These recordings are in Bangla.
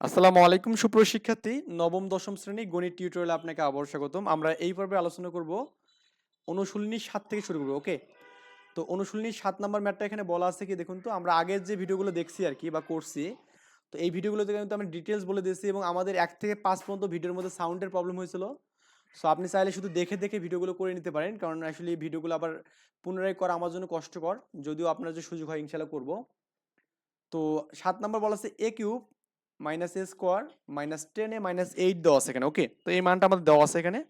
আসসালামু আলাইকুম, সুপ্রিয় শিক্ষার্থী। নবম, দশম শ্রেণি গণিত টিউটোরিয়ালে আপনাকে আবার স্বাগতম। আমরা এই পর্বে আলোচনা করব অনুশীলনী সাত থেকে শুরু করব ওকে তো অনুশীলনী সাত নাম্বার ম্যাটটা এখানে বলা আছে কি, দেখুন তো, আমরা আগের যে ভিডিওগুলো দেখছি আর কি বা করছি, তো এই ভিডিওগুলোতে কিন্তু আমি ডিটেলস বলে দিয়েছি এবং আমাদের এক থেকে পাঁচ পর্যন্ত ভিডিওর মধ্যে সাউন্ডের প্রবলেম হয়েছিল। সো আপনি চাইলে শুধু দেখে দেখে ভিডিওগুলো করে নিতে পারেন, কারণ আসলে এই ভিডিওগুলো আবার পুনরায় করা আমার জন্য কষ্টকর। যদিও আপনার যে সুযোগ হয় ইনশাল্লাহ করব। তো সাত নাম্বার বলা আছে a cube minus a square minus ten a minus eight দেওয়া আছে এখানে ওকে তো এই মানটা আমাদের দেওয়া আছে এখানে।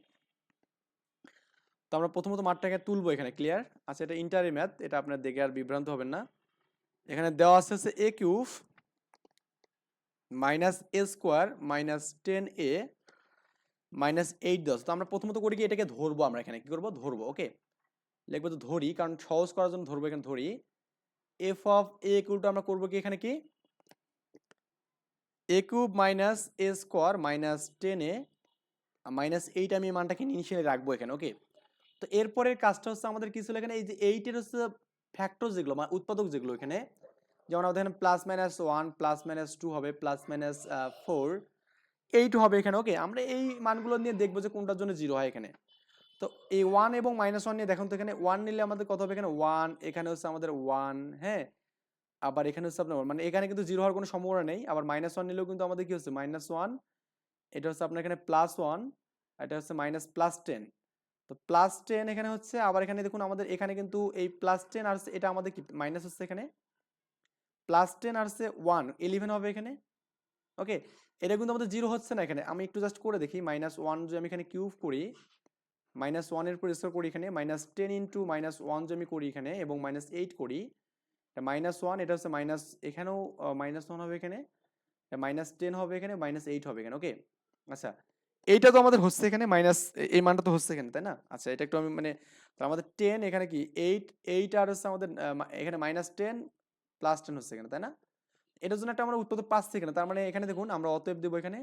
তো আমরা প্রথমত মাঠটাকে তুলবো এখানে ক্লিয়ার আচ্ছা এটা ইন্টারি ম্যাথ এটা আপনার দেখে আর বিভ্রান্ত হবেন না। এখানে দেওয়া আছে হচ্ছে a cube minus a square minus ten a minus eight আছে। তো আমরা প্রথমত করি কি, এটাকে ধরবো আমরা এখানে। কি করব? ধরবো ওকে লিখব তো ধরি, কারণ সহজ করার জন্য ধরবো এখানে ধরি। এফ অফ এ ইকুয়ালটা আমরা করব কি এখানে কি? A cube minus a square minus ten minus eight আমি মানটাকে ইনিশিয়ালি রাখব এখানে ওকে তো এরপরের কাজটা হচ্ছে আমাদের কি ছিল এখানে? এই যে এইটের হচ্ছে ফ্যাক্টর যেগুলো মানে উৎপাদক যেগুলো এখানে, যেমন আমাদের এখানে plus minus one plus minus two হবে প্লাস মাইনাস ফোর এইট হবে এখানে ওকে আমরা এই মানগুলো নিয়ে দেখব যে কোনটার জন্য জিরো হয় এখানে। তো এই ওয়ান এবং মাইনাস ওয়ান নিয়ে দেখুন তো এখানে ওয়ান নিলে আমাদের কত হবে এখানে? ওয়ান এখানে হচ্ছে আমাদের ওয়ান হ্যাঁ? আবার এখানে হচ্ছে আপনার মানে এখানে কিন্তু জিরো হওয়ার কোনো সম্ভাবনা নেই, আবার মাইনাস ওয়ান নিলেও কিন্তু আমাদের কি হচ্ছে? মাইনাস ওয়ান এটা হচ্ছে আপনার এখানে প্লাস ওয়ান এটা হচ্ছে মাইনাস প্লাস টেন তো প্লাস টেন এখানে হচ্ছে, আবার এখানে দেখুন আমাদের, এখানে কিন্তু এই প্লাস টেন আর এটা আমাদের কি? মাইনাস হচ্ছে এখানে। প্লাস টেন আর হচ্ছে ওয়ান ইলেভেন হবে এখানে। ওকে এটা কিন্তু আমাদের জিরো হচ্ছে না এখানে। আমি একটু জাস্ট করে দেখি মাইনাস ওয়ান যদি আমি এখানে কিউব করি মাইনাস ওয়ানের উপর স্কোয়ার করি এখানে minus ten into minus one যদি আমি করি এখানে এবং মাইনাস এইট করি মাইনাস ওয়ান এটা হচ্ছে মাইনাস এখানেও মাইনাস ওয়ান হবে এখানে মাইনাস টেন হবে এখানে মাইনাস এইট হবে এখানে ওকে আচ্ছা এইটা তো আমাদের হচ্ছে এখানে মাইনাস এই মানটা তো হচ্ছে এখানে, তাই না? আচ্ছা এটা একটু আমি মানে আমাদের টেন এখানে কি এইট এইট আর হচ্ছে আমাদের এখানে মাইনাস টেন প্লাস টেন হচ্ছে এখানে, তাই না? এটার জন্য একটা আমরা উৎপাদক পাচ্ছি এখানে, তার মানে এখানে দেখুন, আমরা অতএব দেবো এখানে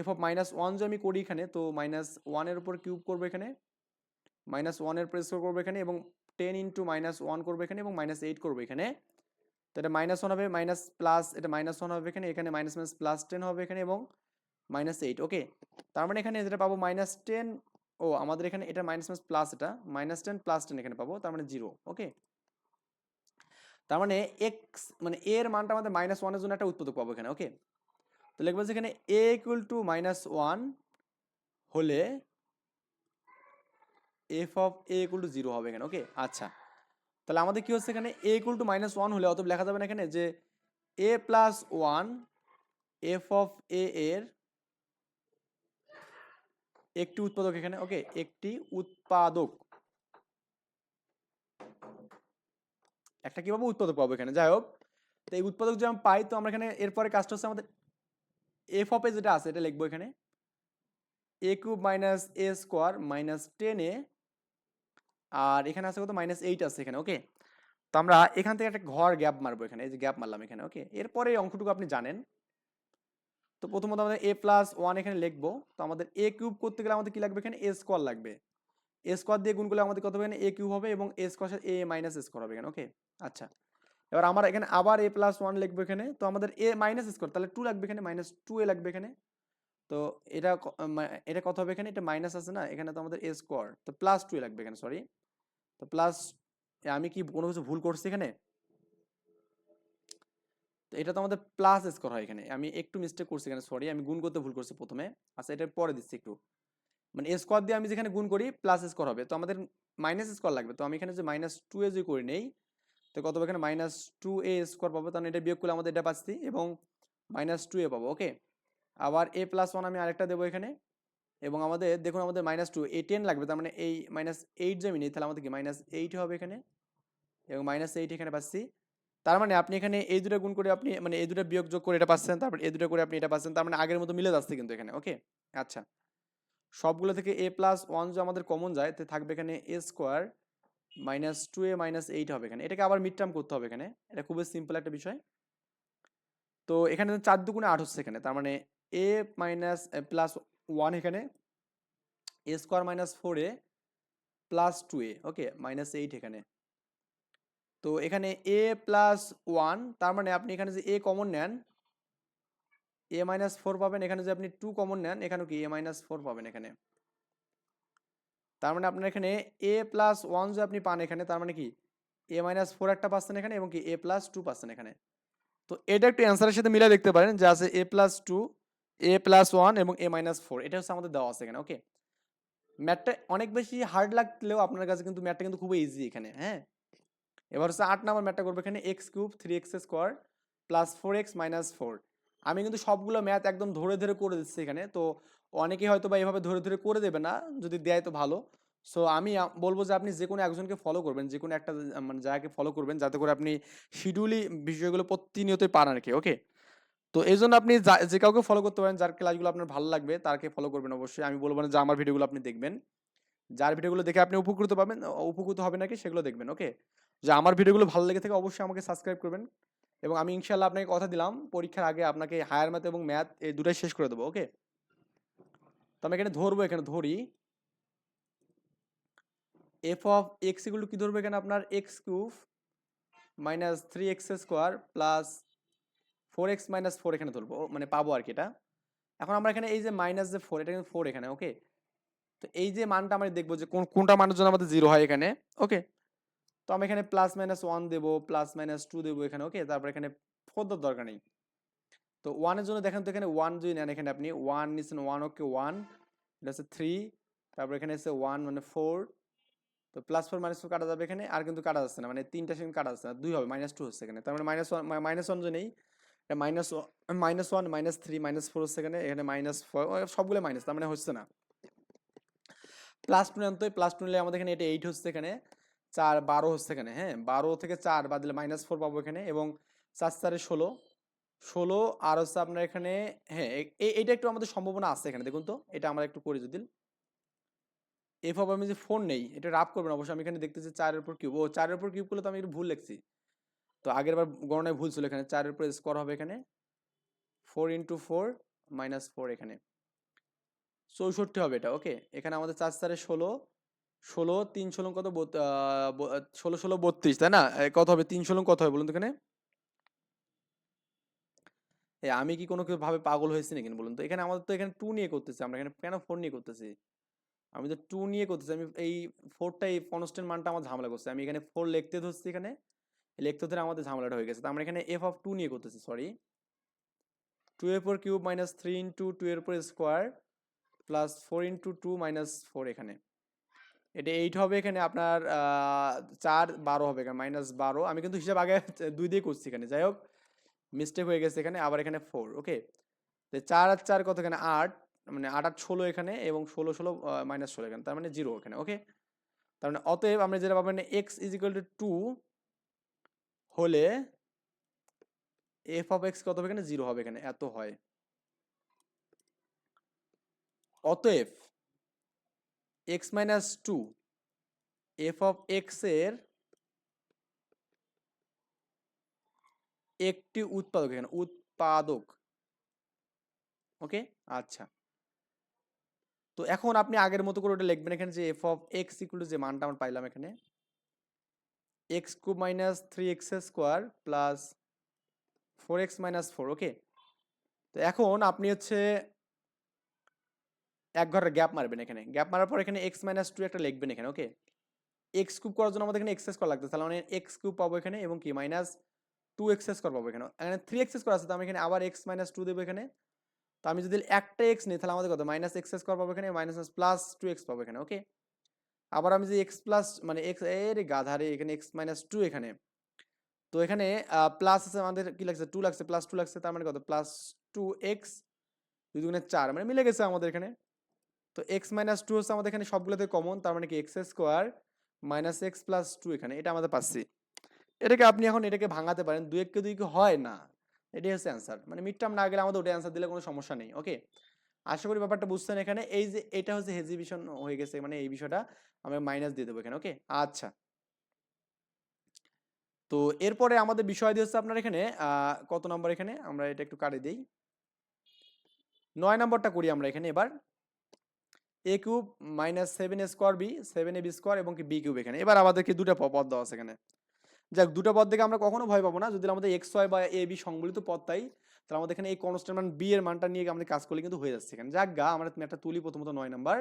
এফ অফ মাইনাস ওয়ান যে আমি করি এখানে, তো মাইনাস ওয়ানের উপর কিউব করব এখানে মাইনাস ওয়ানের প্রেস করব এখানে, এবং টেন ইন্টু মাইনাস ওয়ান করব এখানে এবং মাইনাস এইট করব এখানে। তো এটা মাইনাস ওয়ান হবে, মাইনাস প্লাস, এটা মাইনাস ওয়ান হবে এখানে এখানে মাইনাস মাইনাস প্লাস টেন হবে এখানে এবং মাইনাস এইট, ওকে? তার মানে এখানে যেটা পাবো, মাইনাস টেন, ও, আমাদের এখানে এটা মাইনাস মাইনাস প্লাস এটা, মাইনাস টেন, প্লাস টেন এখানে পাবো, তার মানে জিরো, ওকে? তার মানে এক্স মানে এর মানটা আমাদের মাইনাস ওয়ানের জন্য একটা উৎপাদক পাবো এখানে, ওকে? তো লিখব যে এখানে a equal to minus one হলে f of a equal to zero হবে এখানে ওকে আচ্ছা। তাহলে আমাদের কি হচ্ছে এখানে? A equal to minus one হলে অতএব লেখা যাবে না এখানে যে a plus one f of a এর একটি উৎপাদক এখানে ওকে একটি উৎপাদক। একটা কি পাবো উৎপাদক পাবো এখানে? যাই হোক, তো এই উৎপাদক যদি আমি পাই, তো আমরা এখানে এরপরে কাজটা হচ্ছে আমাদের এফ অফ এ যেটা আছে, এটা লিখব এখানে। A cube minus a square minus ten a আর এখানে আছে কত? মাইনাস এইট আছে এখানে ওকে তো আমরা এখান থেকে একটা ঘর গ্যাপ মারবো এখানে, এই যে গ্যাপ মারলাম এখানে ওকে এরপরে এই অঙ্কটুকু আপনি জানেন। তো প্রথমত আমাদের এ প্লাস ওয়ান এখানে লিখব, তো আমাদের এ কিউব করতে গেলে আমাদের কি লাগবে এখানে? এ স্কোয়ার লাগবে। এ স্কোয়ার দিয়ে গুণ করলে আমাদের কত হবে এখানে? এ কিউব হবে এবং a square a minus square হবে এখানে ওকে আচ্ছা এবার আমার এখানে আবার এ প্লাস ওয়ান লিখব এখানে, তো আমাদের এ মাইনাস স্কোয়ার তাহলে টু লাগবে এখানে মাইনাস টু এ লাগবে এখানে। তো এটা এটা কত হবে এখানে? এটা মাইনাস আছে না, এখানে তো আমাদের এ স্কোয়ার তো প্লাস টু লাগবে এখানে সরি তো প্লাস আমি কি কোনো কিছু ভুল করছি এখানে? তো এটা তো আমাদের প্লাস স্কোর হয় এখানে। আমি একটু মিস্টেক করছি এখানে সরি আমি গুণ করতে ভুল করছি প্রথমে। আচ্ছা এটা পরে দিচ্ছি একটু। মানে স্কোয়ার দিয়ে আমি যেখানে গুণ করি প্লাস স্কোর হবে। তো আমাদের মাইনাস স্কোয়ার লাগবে। তো আমি এখানে যে মাইনাস টু এ যদি করি নেই, তো কত এখানে? মাইনাস টু এ স্কোয়ার পাবো। তাহলে এটা বিয়োগ করলে আমাদের এটা পাচ্ছি এবং মাইনাস টু এ পাবো ওকে আবার এ প্লাস ওয়ান আমি আরেকটা দেবো এখানে। এবং আমাদের, দেখুন আমাদের মাইনাস টু এই টেন লাগবে, তার মানে এই মাইনাস এইট যে আমি নিই, তাহলে আমাদের কি মাইনাস এইট হবে এখানে? এবং মাইনাস এইট এখানে পাচ্ছি। তার মানে আপনি এখানে এই দুটো গুণ করে আপনি মানে এই দুটো বিয়োগ যোগ করে এটা পাচ্ছেন, তারপর এই দুটো করে আপনি এটা পাচ্ছেন, তার মানে আগের মতো মিলে যাচ্ছে কিন্তু এখানে ওকে আচ্ছা। সবগুলো থেকে এ প্লাস ওয়ান যে আমাদের কমন যায়, তো থাকবে এখানে a square minus two a minus eight হবে এখানে। এটাকে আবার মিড টার্ম করতে হবে এখানে, এটা খুবই সিম্পল একটা বিষয়। তো এখানে চার দুগুণে আট হচ্ছে এখানে, তার মানে এ মাইনাস প্লাস ওয়ান এখানে a square minus four a plus two a okay minus eight এখানে। তো এখানে এ প্লাস ওয়ান তার মানে আপনি এখানে যে এ কমন নেন এ মাইনাস ফোর পাবেন, এখানে যে আপনি টু কমন নেন, এখানেও কি এ মাইনাস ফোর পাবেন এখানে। তার মানে আপনার এখানে এ প্লাস ওয়ান যে আপনি পান এখানে, তার মানে কি? এ মাইনাস ফোর একটা পাচ্ছেন এখানে এবং কি এ প্লাস টু পাচ্ছেন এখানে। তো এটা একটু অ্যান্সারের সাথে মিলে দেখতে পারেন যে আছে a plus two a plus one এবং এ মাইনাস ফোর এটা হচ্ছে আমাদের দেওয়া আছে এখানে ওকে ম্যাথটা অনেক বেশি হার্ড লাগলেও আপনার কাছে কিন্তু ম্যাথটা কিন্তু খুবই ইজি এখানে হ্যাঁ? এবার হচ্ছে আট নাম্বার ম্যাথটা করব এখানে x cube three x square plus four x minus four আমি কিন্তু সবগুলো ম্যাথ একদম ধরে ধরে করে দিচ্ছি এখানে, তো অনেকে হয়তো বা এভাবে ধরে ধরে করে দেবে না, যদি দেয় তো ভালো। সো আমি বলব যে আপনি যে কোনো একজনকে ফলো করবেন যে কোনো একটা মানে জায়গাকে ফলো করবেন, যাতে করে আপনি শিডিউলি বিষয়গুলো প্রতিনিয়তই পান আর কি ওকে তো এই জন্য আপনি যা- কাউকে ফলো করতে পারেন, যার ক্লাসগুলো আপনার ভালো লাগবে তাকে ফলো করবেন অবশ্যই। আমি বলব না যে আমার ভিডিওগুলো আপনি দেখবেন। যার ভিডিওগুলো দেখে আপনি উপকৃত পাবেন উপকৃত হবে নাকি সেগুলো দেখবেন ওকে যে আমার ভিডিওগুলো ভালো লেগে থাকে অবশ্যই আমাকে সাবস্ক্রাইব করবেন। এবং আমি ইনশাল্লাহ আপনাকে কথা দিলাম, পরীক্ষার আগে আপনাকে হায়ার ম্যাথ এবং ম্যাথ এই দুটাই শেষ করে দেবো ওকে তো আমি এখানে ধরবো, এখানে ধরি। এফ অফ এক্স ইকুয়াল কি ধরবো এখানে আপনার? X cube minus three x square plus four x minus four এখানে ধরবো মানে পাবো আর কি এটা। এখন আমরা এখানে এই যে মাইনাস যে ফোর এটা কিন্তু ফোর এখানে ওকে তো এই যে মানটা আমরা দেখব যে কোন, কোনটা মানের জন্য আমাদের জিরো হয় এখানে ওকে তো আমি এখানে প্লাস মাইনাস ওয়ান দেবো প্লাস মাইনাস টু দেবো এখানে ওকে তারপর এখানে ফোর দেওয়ার দরকার নেই। তো ওয়ানের জন্য দেখেন তো এখানে ওয়ান যদি নেন এখানে আপনি ওয়ান নিচ্ছেন ওয়ান ওকে ওয়ান এটা হচ্ছে থ্রি তারপর এখানে হচ্ছে ওয়ান মানে ফোর তো প্লাস ফোর মাইনাস ফোর কাটা যাবে এখানে, আর কিন্তু কাটা যাচ্ছে না মানে তিনটা সেকেন্ড কাটা যাচ্ছে না, দুই হবে মাইনাস টু হচ্ছে এখানে। তার মানে মাইনাস ওয়ান মাইনাস ওয়ান যে নেই minus minus one minus three minus four হচ্ছে এখানে এখানে মাইনাস ফোর সবগুলো মাইনাস তার মানে হচ্ছে না। প্লাস টু নেন তো প্লাস টু নিলে আমাদের এখানে এটা এইট হচ্ছে এখানে, চার, বারো হচ্ছে এখানে হ্যাঁ? বারো থেকে চার বাদ দিলে মাইনাস ফোর পাবো এখানে, এবং চার চারে ষোলো ষোলো আর হচ্ছে আপনার এখানে হ্যাঁ এইটা একটু আমাদের সম্ভাবনা আছে এখানে, দেখুন তো, এটা আমরা একটু করি যদি। এফ আমি যে ফোন নেই, এটা রাফ করবেন অবশ্যই, আমি এখানে দেখতেছি চারের উপর কিউব ও চারের উপর কিউব করলে তো আমি একটু ভুল লিখছি। তো আগের বার গণনায় ভুল ছিল এখানে। চারের উপর স্কোয়ার হবে এখানে। Four into four minus four এখানে। চৌষট্টি হবে এটা ওকে এখানে আমাদের চার চারে ষোলো। ষোলো, তিন ষোলো কত? ষোলো ষোলো, বত্রিশ, তাই না? কত হবে? তিন ষোলো কত হবে বলুন তো এখানে? আমি কি কোনো কেউ ভাবে পাগল হয়েছি নাকি বলুন তো? এখানে আমাদের তো এখানে টু নিয়ে করতেছি আমরা, এখানে কেন ফোর নিয়ে করতেছি? আমি তো টু নিয়ে করতেছি, আমি এই ফোরটা এই কনস্ট্যান্ট মানটা আমার ঝামেলা করছে। আমি এখানে ফোর লিখতে ধরছি এখানে। লিখতে ধরে আমাদের ঝামেলাটা হয়ে গেছে। তো আমরা এখানে এফ অফ টু নিয়ে করতেছি সরি টু এর উপর cube minus three into two এর উপর square plus four into two minus four এখানে। এটা এইট হবে এখানে, আপনার চার বারো হবে এখানে মাইনাস বারো। আমি কিন্তু হিসাব আগে দুই দিয়ে করছি এখানে, যাই হোক। মিস্টেক হয়ে গেছে এখানে, আবার এখানে ফোর ওকে চার আর চার কত এখানে? আট মানে আট আট ষোলো এখানে এবং ষোলো ষোলো মাইনাস ষোলো এখানে, তার মানে জিরো এখানে ওকে তার মানে অতএব আমরা যেটা পাবেন এক্স ইজ টু টু হলে এফ অফ এক্স কত হবে এখানে? জিরো হবে এখানে। এত হয়। অতএব x minus two f of এক্সের একটি উৎপাদক এখানে, উৎপাদক। ওকে আচ্ছা। তো এখন আপনি আগের মতো করে ওটা লিখবেন এখানে যে এফ অফ এক্স ইকুয়াল যে মানটা আমরা পাইলাম এখানে। X cube minus three x square plus four x minus four okay তো এখন আপনি হচ্ছে এক ঘরের গ্যাপ মারবেন এখানে। গ্যাপ মারার পর এখানে এক্স মাইনাস টু একটা লিখবেন এখানে ওকে এক্স কিউব করার জন্য আমাদের এখানে এক্সেস করা লাগবে তাহলে মানে এক্স কিউব পাবো এখানে এবং কি মাইনাস টু এক্সেস করা পাবো এখানে। এখানে থ্রি এক্সেস করা আছে, তো আমি এখানে আবার এক্স মাইনাস টু দেবো এখানে। তো আমি যদি একটা এক্স নিই, তাহলে আমাদের কত? মাইনাস এক্সেস করা পাবো এখানে মাইনাস প্লাস টু এক্স পাবো এখানে ওকে আবার আমি যে এক্স প্লাস মানে এক্সের গাধারে এখানে এক্স মাইনাস টু এখানে। তো এখানে প্লাস আছে আমাদের কি লাগছে? টু লাগছে প্লাস টু লাগছে, তার মানে কত? প্লাস টু এক্স দুই দুগুণে চার মানে মিলে গেছে আমাদের এখানে। তো এক্স মাইনাস টু হচ্ছে আমাদের এখানে সবগুলোতে কমন তার মানে কি? X square minus x plus two এখানে, এটা আমাদের পাচ্ছি। এটাকে আপনি এখন এটাকে ভাঙাতে পারেন, দুই এককে দুই হয় না? এটাই হচ্ছে অ্যান্সার মানে মিড টার্ম না গেলে আমাদের ওটা অ্যান্সার দিলে কোনো সমস্যা নেই ওকে আশা করি ব্যাপারটা বুঝছেন এখানে। এই যে এটা হচ্ছে হেজিবিশন হয়ে গেছে মানে এই বিষয়টা আমি মাইনাস দিয়ে দেবো এখানে ওকে আচ্ছা। তো এরপরে আমাদের বিষয় দিয়ে হচ্ছে আপনার এখানে কত নাম্বার এখানে? আমরা এটা একটু কাটে দিই। নয় নম্বরটা করি আমরা এখানে এবার। A cube minus seven square b seven a b square এবং কি বি কিউব এখানে। এবার আমাদেরকে দুটো পদ দেওয়া আছে এখানে। যাক, দুটো পদ দেখে আমরা কখনো ভয় পাবো না। যদি আমাদের এক্স ওয়াই বা এ বি সংবলিত পদ তাই তাহলে আমাদের এখানে এই কনস্ট্যান্ট মান বি এর মানটা নিয়ে আমাদের কাজ করলে কিন্তু হয়ে যাচ্ছে এখানে। যাক গা, আমরা ম্যাটটা তুলি প্রথমত নয় নাম্বার।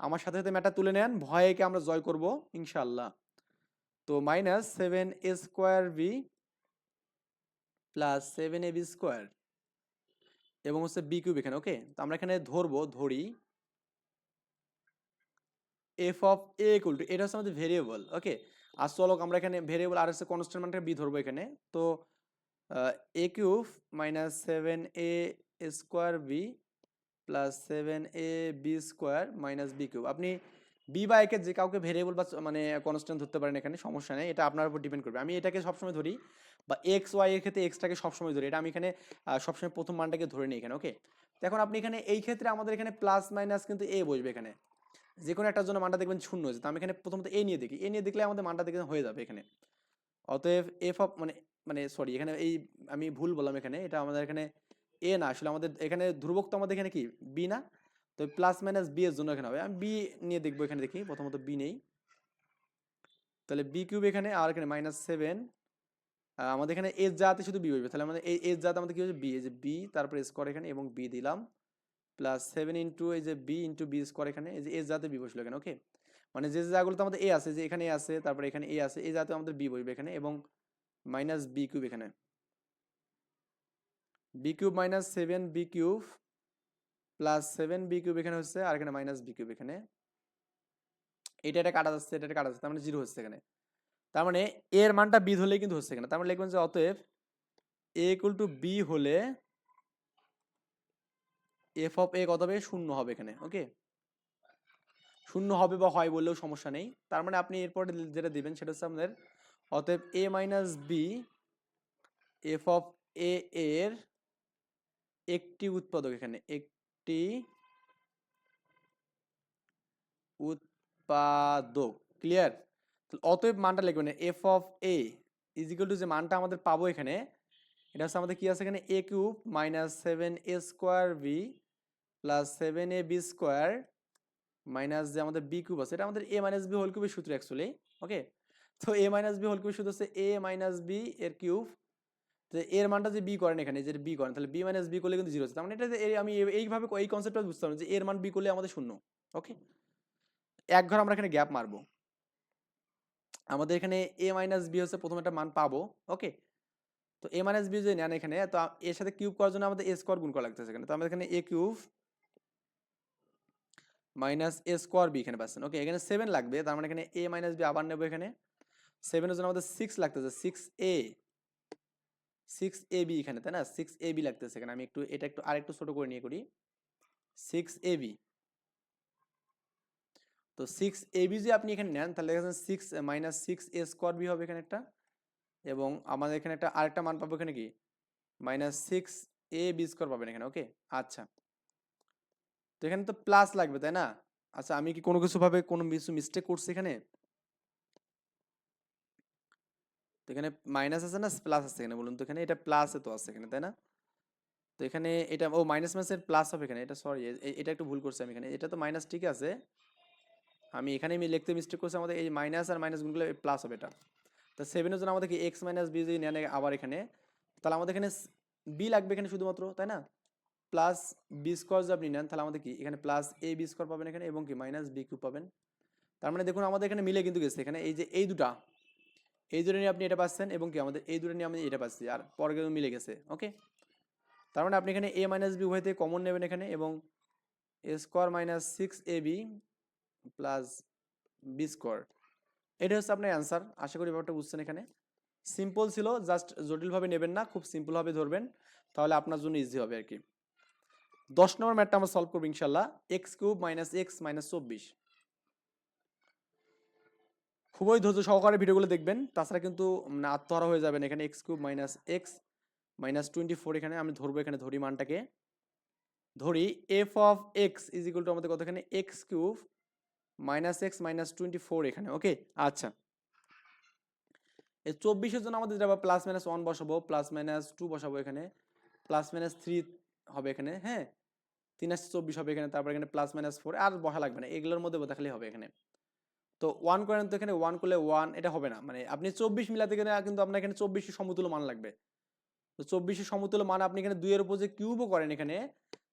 আমার সাথে সাথে ম্যাটটা তুলে নেন, ভয়কে আমরা জয় করব, ইনশাআল্লাহ। তো minus seven a square b plus seven a b square এবং হচ্ছে বি কিউব এখানে ওকে তো আমরা এখানে ধরবো, ধরি f of a equal to এটা হচ্ছে আমাদের ভেরিয়েবল ওকে আর চলো আমরা এখানে ভেরিয়েবল আর হচ্ছে কনস্ট্যান্ট মানটা বি ধরবো এখানে। তো a cube minus seven a square b plus seven a b square minus b cube আপনি বি বা একে যে কাউকে ভেরিয়েবল বা মানে কনস্ট্যান্ট ধরতে পারেন এখানে, সমস্যা নেই। এটা আপনার উপর ডিপেন্ড করবে। আমি এটাকে সবসময় ধরি বা এক্স ওয়াই এর ক্ষেত্রে এক্সটাকে সবসময় ধরি। এটা আমি এখানে সবসময় প্রথম মানটাকে ধরে নিই এখানে ওকে এখন আপনি এখানে এই ক্ষেত্রে আমাদের এখানে প্লাস মাইনাস কিন্তু এ বসবে এখানে। যে কোনো একটার জন্য মানটা দেখবেন শূন্য হয়েছে। তো আমি এখানে প্রথমত এ নিয়ে দেখি। এ নিয়ে দেখলে আমাদের মানটা দেখবেন হয়ে যাবে এখানে। অতএব এফ অফ মানে মানে সরি এখানে এই আমি ভুল বললাম এখানে, এটা আমাদের এখানে এ না, আসলে আমাদের এখানে ধ্রুবক তো আমাদের এখানে কি? বি না? তো প্লাস মাইনাস বি এর জন্য এখানে হবে। আমি বি নিয়ে দেখব এখানে দেখি, প্রথমত বি নেই। তাহলে বি কিউব এখানে, আর এখানে মাইনাস সেভেন আমাদের এখানে এস জাতে শুধু বি বসবে তাহলে আমাদের এই এস জাতে আমাদের কি হচ্ছে বি এই যে বি তারপরে স্কোয়ার এখানে এবং বি দিলাম। প্লাস সেভেন ইন্টু এই যে বি ইন্টু বি স্কোয়ার এখানে, এই যে এস জাতে বি বসল এখানে ওকে মানে যে যে জায়গাগুলোতে আমাদের এ আছে, যে এখানে এ আছে, তারপরে এখানে এ আছে, এই জাতে আমাদের বি বসবে এখানে এবং মাইনাস বি কিউব এখানে। B cube minus seven b cube plus seven b cube এখানে হচ্ছে, আর এখানে মাইনাস বি কিউব এখানে। এটা এটা কাটা যাচ্ছে, এটা কাটা যাচ্ছে, তার মানে জিরো হচ্ছে এখানে। তার মানে এর মানটা বি হলেই কিন্তু হচ্ছে এখানে। তার মানে লিখবেন যে অতএব এ ইকুয়াল টু বি হলে এফ অফ এ কত হবে? শূন্য হবে এখানে ওকে শূন্য হবে বা হয় বললেও সমস্যা নেই। তার মানে আপনি এরপরে যেটা দিবেন সেটা হচ্ছে আমাদের অতএব a minus b f of a এর একটি উৎপাদক এখানে, একটি উৎপাদক। ক্লিয়ার অতএব মানটা লিখবেন f of a equal to যে মানটা আমাদের পাবো এখানে, এটা হচ্ছে আমাদের কি আছে এখানে? A cube minus seven a square b plus seven a b square minus যে আমাদের বি কিউব আছে, এটা আমাদের এ মাইনাস বি হোল কিউবের সূত্র অ্যাকচুয়ালি ওকে তো এ মাইনাস বি হোল কিউবের সূত্র হচ্ছে এ মাইনাস বি এর কিউব যে এর মানটা যে বি করেন এখানে, যে বি করেন, তাহলে বি মাইনাস বি করলে কিন্তু জিরো হচ্ছে তার মানে এটা আমি এইভাবে এই কনসেপ্টটা বুঝতে যে এর মান বি করলে আমাদের শূন্য ওকে এক ঘর আমরা এখানে গ্যাপ মারবো। আমাদের এখানে এ মাইনাস বি হচ্ছে প্রথম একটা মান পাবো ওকে তো এ মাইনাস বি যদি নেন এখানে, তো এর সাথে কিউব করার জন্য আমাদের এ স্কোয়ার গুণ করা লাগতেছে এখানে। তো আমাদের এখানে a cube minus a square b এখানে পাচ্ছেন ওকে এখানে সেভেন লাগবে, তার মানে এখানে এ মাইনাস বি আবার নেব এখানে। সেভেনের জন্য আমাদের সিক্স লাগতেছে six a six a b এখানে, তাই না? সিক্স এ বি লাগতেছে এখানে। আমি একটু, এটা একটু আরেকটু ছোট করে নিয়ে করি। সিক্স এ বি তো সিক্স এ বি যদি আপনি এখানে নেন, তাহলে এখানে six minus six a square b হবে এখানে একটা। এবং আমাদের এখানে একটা আরেকটা মান পাবো এখানে কি? Minus six a b square পাবেন এখানে ওকে আচ্ছা। তো এখানে তো প্লাস লাগবে, তাই না? আচ্ছা আমি কি কোনো কিছু ভাবে কোনো কিছু মিস্টেক করছি এখানে তো এখানে মাইনাস আছে না প্লাস আছে এখানে বলুন তো, এখানে এটা প্লাসে তো আছে এখানে, তাই না? তো এখানে এটা, ও মাইনাস মাইনাসের প্লাস হবে এখানে, এটা সরি এটা একটু ভুল করছি আমি এখানে, এটা তো মাইনাস ঠিক আছে। আমি এখানে আমি লিখতে মিস্টেক করছি, আমাদের এই মাইনাস আর মাইনাস গুণগুলো প্লাস হবে এটা। তো সেভেনের জন্য আমাদের কি এক্স মাইনাস বি যদি নেন আবার এখানে, তাহলে আমাদের এখানে বি লাগবে এখানে শুধুমাত্র, তাই না? প্লাস বি স্কোয়ার যদি আপনি নেন, তাহলে আমাদের কি, এখানে প্লাস এ বি স্কোয়ার পাবেন এখানে এবং কি মাইনাস বি কিউব পাবেন। তার মানে দেখুন, আমাদের এখানে মিলে কিন্তু গেছে, এখানে এই যে, এই দুটা এই দুটো নিয়ে আপনি এটা পাচ্ছেন এবং কি আমাদের এই দুটো নিয়ে আমি এটা পাচ্ছি, আর পরে কিন্তু মিলে গেছে ওকে তার মানে আপনি এখানে এ মাইনাস বি উভয় থেকে কমন নেবেন এখানে এবং a square minus six a b plus b square এটা হচ্ছে আপনার অ্যান্সার আশা করি ব্যাপারটা বুঝছেন এখানে। সিম্পল ছিল জাস্ট জটিলভাবে নেবেন না, খুব সিম্পলভাবে ধরবেন, তাহলে আপনার জন্য ইজি হবে আর কি। দশ নম্বর ম্যাটটা আমরা সলভ করব ইনশাল্লাহ x cube minus x minus চব্বিশ। খুবই ধৈর্য সহকারে ভিডিওগুলো দেখবেন। তাছাড়া কিন্তু আত্মহারা হয়ে যাবেন এখানে x cube minus x minus twenty four এখানে। আমি ধরবো এখানে, ধরি মানটাকে। ধরি f of x is equal to আমাদের কত এখানে x cube minus x minus twenty four এখানে ওকে আচ্ছা। এই চব্বিশের জন্য আমাদের যাব প্লাস মাইনাস ওয়ান বসাবো প্লাস মাইনাস টু বসাবো এখানে। প্লাস মাইনাস থ্রি হবে এখানে হ্যাঁ? তিন আসছে চব্বিশ হবে এখানে, তারপর এখানে প্লাস মাইনাস ফোর আর বসা লাগবে না। এগুলোর মধ্যে দেখালেই হবে এখানে। তো ওয়ান করেন তো এখানে ওয়ান করলে ওয়ান এটা হবে না। মানে আপনি চব্বিশ মিলাতে গেলে কিন্তু আপনার এখানে চব্বিশ সমতুল্য মান লাগবে। তো চব্বিশের সমতুল্য মান আপনি এখানে দুইয়ের উপর যে কিউবও করেন এখানে,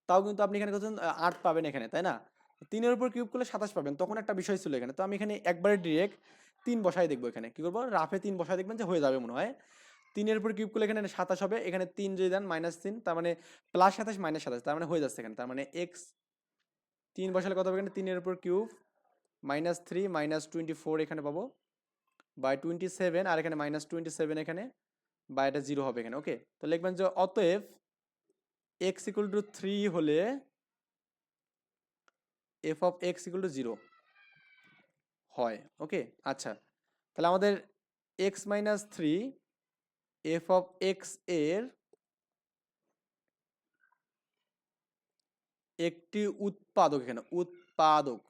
তাও কিন্তু আপনি এখানে করছেন আট পাবেন এখানে, তাই না? তিনের উপর কিউব করলে সাতাশ পাবেন। তখন একটা বিষয় ছিল এখানে। তো আমি এখানে একবারে ডিরেক্ট তিন বসায় দেখব এখানে। কি করব? রাফে তিন বসায় দেখবেন যে হয়ে যাবে মনে হয়। তিনের উপর কিউব করলে এখানে সাতাশ হবে। এখানে তিন যদি দেন মাইনাস তিন। তার মানে প্লাস সাতাশ মাইনাস সাতাশ। তার মানে হয়ে যাচ্ছে এখানে। তার মানে এক্স তিন বসালে কত হবে এখানে? তিনের উপর cube minus three minus twenty four এখানে পাবো। বাই টোয়েন্টি সেভেন আর এখানে মাইনাস টোয়েন্টি সেভেন এখানে বা এটা জিরো হবে এখানে ওকে তো লিখবেন যে অতএব এক্স ইকুয়াল টু থ্রি হলে f of x equal to zero হয় ওকে আচ্ছা তাহলে আমাদের x minus three f of এক্সের একটি উৎপাদক এখানে, উৎপাদক।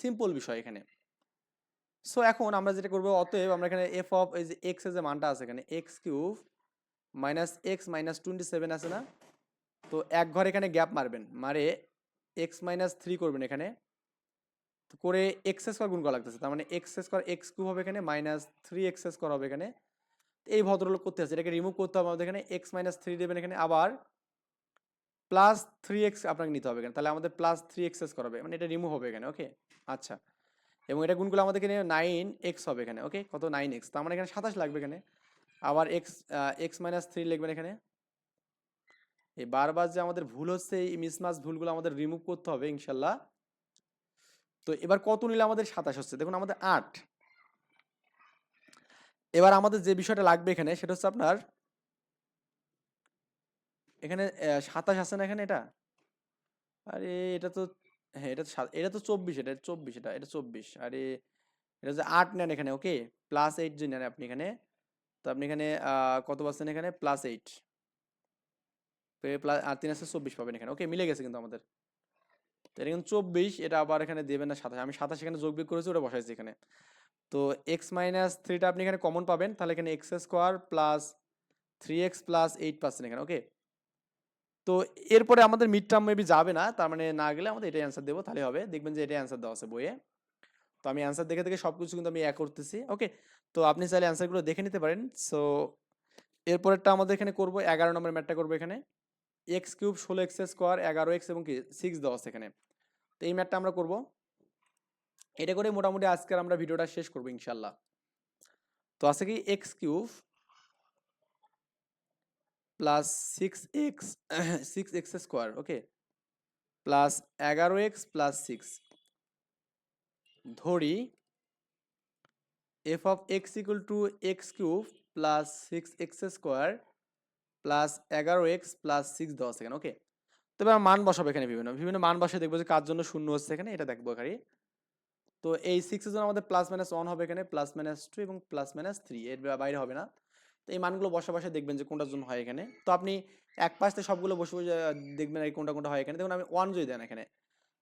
সিম্পল বিষয় এখানে। সো এখন আমরা যেটা করব, অতএব আমরা এখানে এফ অফ এই যে এক্সের যে মানটা আছে এখানে x cube minus x minus twenty seven আছে না? তো এক ঘর এখানে গ্যাপ মারবেন। মারে এক্স মাইনাস থ্রি করবেন এখানে। তো করে এক্স স্কোয়ার গুণ করা লাগতেছে। তার মানে এক্স স্কোয়ার এক্স কিউব হবে এখানে মাইনাস থ্রি এক্স স্কোয়ার হবে এখানে। এই ভদ্রলোক করতে আছে। এটাকে রিমুভ করতে হবে আমাদের এখানে। এক্স মাইনাস থ্রি দেবেন এখানে। আবার প্লাস থ্রি এক্স আপনাকে নিতে হবে এখানে। তাহলে আমাদের প্লাস থ্রি এক্স স্কোয়ার হবে মানে এটা রিমুভ হবে এখানে ওকে আচ্ছা। এবং এটা গুণগুলো আমাদের এখানে নাইন এক্স হবে এখানে ওকে কত? নাইন এক্স তার মানে এখানে সাতাশ লাগবে এখানে। আবার এক্স এক্স মাইনাস থ্রি লিখবেন এখানে। এই বারবার যে আমাদের ভুল হচ্ছে, এই মিসমাস ভুলগুলো আমাদের রিমুভ করতে হবে, ইনশাল্লাহ। তো এবার কত নিলে আমাদের সাতাশ হচ্ছে? দেখুন, আমাদের আট। এবার আমাদের যে বিষয়টা লাগবে এখানে, সেটা হচ্ছে আপনার এখানে সাতাশ আছে না এখানে এটা? আরে এটা তো হ্যাঁ এটা তো সাত- এটা তো চব্বিশ, এটা চব্বিশ, এটা এটা চব্বিশ। আরে এটা যে আট নেন এখানে, ওকে? প্লাস এইট যে নেন আপনি এখানে, তো আপনি এখানে কত পাচ্ছেন এখানে? Plus eight. তো প্লাস আর তিন আছে চব্বিশ পাবেন এখানে, ওকে? মিলে গেছে কিন্তু আমাদের। তো এটা কিন্তু চব্বিশ, এটা আবার এখানে দেবেন না সাতাশ। আমি সাতাশ এখানে যোগ বিয়োগ করেছি, ওটা বসাইছি এখানে। তো এক্স মাইনাস থ্রিটা আপনি এখানে কমন পাবেন, তাহলে এখানে x square plus three x plus eight পাচ্ছেন এখানে, ওকে? তো এরপরে আমাদের মিড টার্ম মেবি যাবে না, তার মানে না গেলে আমাদের এটাই অ্যান্সার দেবো, তাহলে হবে। দেখবেন যে এটাই অ্যান্সার দেওয়া আছে বইয়ে। তো আমি অ্যান্সার দেখে দেখে সব কিছু কিন্তু আমি এক করতেছি। ওকে তো আপনি চাইলে অ্যান্সারগুলো দেখে নিতে পারেন। সো এরপরেরটা আমাদের এখানে করব, এগারো নম্বর ম্যাটটা করব এখানে। এক্স কিউব ষোলো এক্স স্কোয়ার এগারো এক্স এবং কি সিক্স দেওয়া আছে এখানে। তো এই ম্যাটটা আমরা করব। এটা করে মোটামুটি আজকের আমরা ভিডিওটা শেষ করব ইনশাল্লাহ তো আছে কি x cube plus six x six x square okay plus এগারো এক্স প্লাস সিক্স ধরি f of x equal to x cube plus six x square plus এগারো এক্স প্লাস সিক্স দেওয়া সেখানে ওকে তবে আমরা মান বসাবো এখানে বিভিন্ন বিভিন্ন মান বসে দেখব যে কার জন্য শূন্য হচ্ছে এখানে, এটা দেখব এখানে তো এই সিক্সের জন্য আমাদের প্লাস মাইনাস ওয়ান হবে এখানে প্লাস মাইনাস টু এবং প্লাস মাইনাস থ্রি এর বাইরে হবে না। তো এই মানগুলো বসে বসে দেখবেন যে কোনটার জন্য হয় এখানে। তো আপনি এক পাশে সবগুলো বসে বসে দেখবেন আর কোনটা কোনটা হয় এখানে। দেখুন আমি ওয়ান যদি দেন এখানে,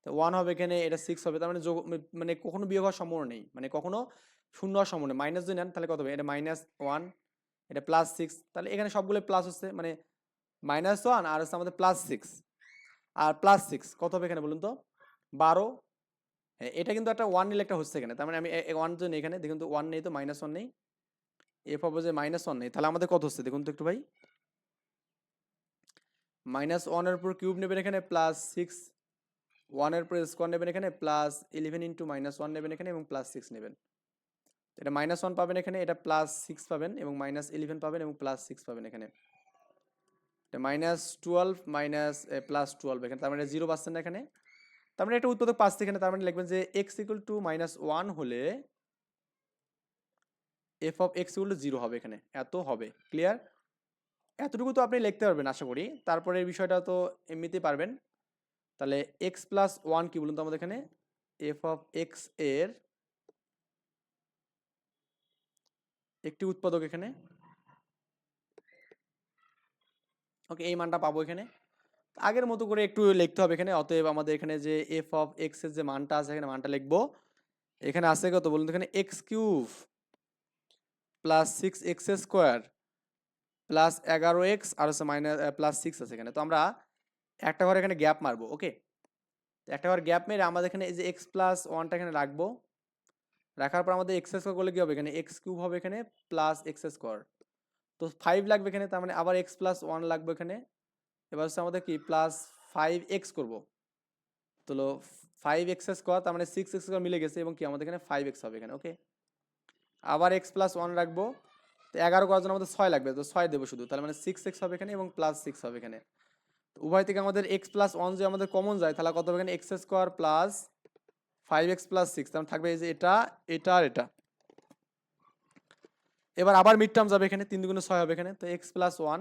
তো ওয়ান হবে এখানে, এটা সিক্স হবে, তার মানে যোগ মানে কখনো বিয়োগ হওয়ার সম্ভাবনা নেই। মানে কখনো শূন্য হওয়ার সম্ভাবনা মাইনাস যদি নেন, তাহলে কত হবে? এটা মাইনাস ওয়ান এটা প্লাস সিক্স তাহলে এখানে সবগুলো প্লাস হচ্ছে মানে মাইনাস ওয়ান আর হচ্ছে আমাদের প্লাস সিক্স আর প্লাস সিক্স কত হবে এখানে বলুন তো? বারো। হ্যাঁ এটা কিন্তু একটা ওয়ান নিলে একটা হচ্ছে এখানে। তার মানে আমি ওয়ান যদি এখানে, দেখুন তো ওয়ান নেই তো মাইনাস ওয়ান নেই। এফ হবে যে মাইনাস ওয়ান নেই। তাহলে আমাদের কত হচ্ছে? দেখুন তো একটু ভাই। মাইনাস ওয়ানের উপর কিউব নেবেন এখানে প্লাস সিক্স ওয়ানের উপর স্কোয়ার নেবেন এখানে plus eleven into minus one নেবেন এখানে এবং প্লাস সিক্স নেবেন। এটা মাইনাস ওয়ান পাবেন এখানে, এটা প্লাস সিক্স পাবেন এবং মাইনাস ইলেভেন পাবেন এবং প্লাস সিক্স পাবেন এখানে। এটা minus twelve minus plus twelve এখানে। তার মানে জিরো পাচ্ছেন না এখানে। তার মানে একটা উৎপাদক পাচ্ছে এখানে। তার মানে লিখবেন যে x equal to minus one হলে f of x equal to zero হবে এখানে। এত হবে। ক্লিয়ার এতটুকু তো আপনি লিখতে পারবেন আশা করি। তারপরে বিষয়টা তো এমনিতেই পারবেন। তাহলে এক্স প্লাস ওয়ান কি বলুন তো আমাদের এখানে? এফ অফ এক্সের একটি উৎপাদক এখানে। ওকে এই মানটা পাবো এখানে। আগের মতো করে একটু লিখতে হবে এখানে। অতএব আমাদের এখানে যে এফ অফ এক্সের যে মানটা আছে, এখানে মানটা লিখব। এখানে আছে কত বলুন তো? এখানে x cube plus six x square plus এগারো এক্স আর হচ্ছে মাইনাস প্লাস সিক্স আছে এখানে। তো আমরা একটা ঘরে এখানে গ্যাপ মারবো ওকে একটা ঘর গ্যাপ মেরে আমাদের এখানে এই যে এক্স প্লাস ওয়ানটা এখানে রাখব। রাখার পর আমাদের এক্স স্কোয়ার করলে কি হবে এখানে? এক্স কিউব হবে এখানে প্লাস এক্স স্কোয়ার তো ফাইভ লাগবে এখানে, তার মানে আবার এক্স প্লাস ওয়ান লাগবে এখানে। এবার হচ্ছে আমাদের কি? প্লাস ফাইভ এক্স করব। তো ফাইভ এক্স স্কোয়ার তার মানে সিক্স এক্স স্কোয়ার মিলে গেছে এবং কি? আমাদের এখানে ফাইভ এক্স হবে এখানে ওকে আবার এক্স প্লাস ওয়ান রাখব, তো এগারো করার জন্য আমাদের ছয় লাগবে, তো ছয় দেবো শুধু, তাহলে মানে সিক্স এক্স হবে এখানে এবং প্লাস সিক্স হবে এখানে। উভয় থেকে আমাদের এক্স প্লাস ওয়ান যদি আমাদের কমন যায়, তাহলে কত হবে এখানে? X square plus five x plus six তার থাকবে এই যে এটা এটা আর এটা। এবার আবার মিড টার্ম যাবে এখানে, তিন দুগুণে ছয় হবে এখানে, তো এক্স প্লাস ওয়ান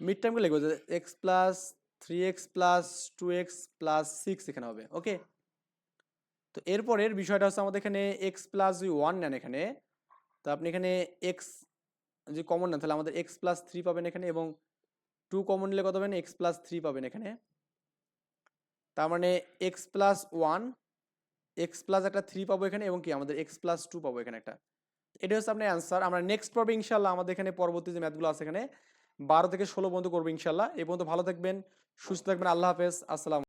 মিড টার্মকে লিখব যে x plus three x plus two x plus six এখানে হবে ওকে তো এরপরের বিষয়টা হচ্ছে আমাদের এখানে এক্স প্লাস যদি ওয়ান নেন এখানে। তো আপনি এখানে এক্স যদি কমন নেন, তাহলে আমাদের এক্স প্লাস থ্রি পাবেন এখানে এবং টু কমন নিলে কত পাবেন? এক্স প্লাস থ্রি পাবেন এখানে। তার মানে x plus one x plus একটা থ্রি পাবো এখানে এবং কি? আমাদের এক্স প্লাস টু পাবো এখানে একটা। এটা হচ্ছে আপনার অ্যান্সার আমরা নেক্সট পর্বে ইনশাল্লাহ আমাদের এখানে পরবর্তী যে ম্যাথগুলো আছে এখানে, বারো থেকে ষোলো পর্যন্ত করব ইনশাল্লাহ এই পর্যন্ত ভালো থাকবেন, সুস্থ থাকবেন। আল্লাহ হাফেজ। আসসালাম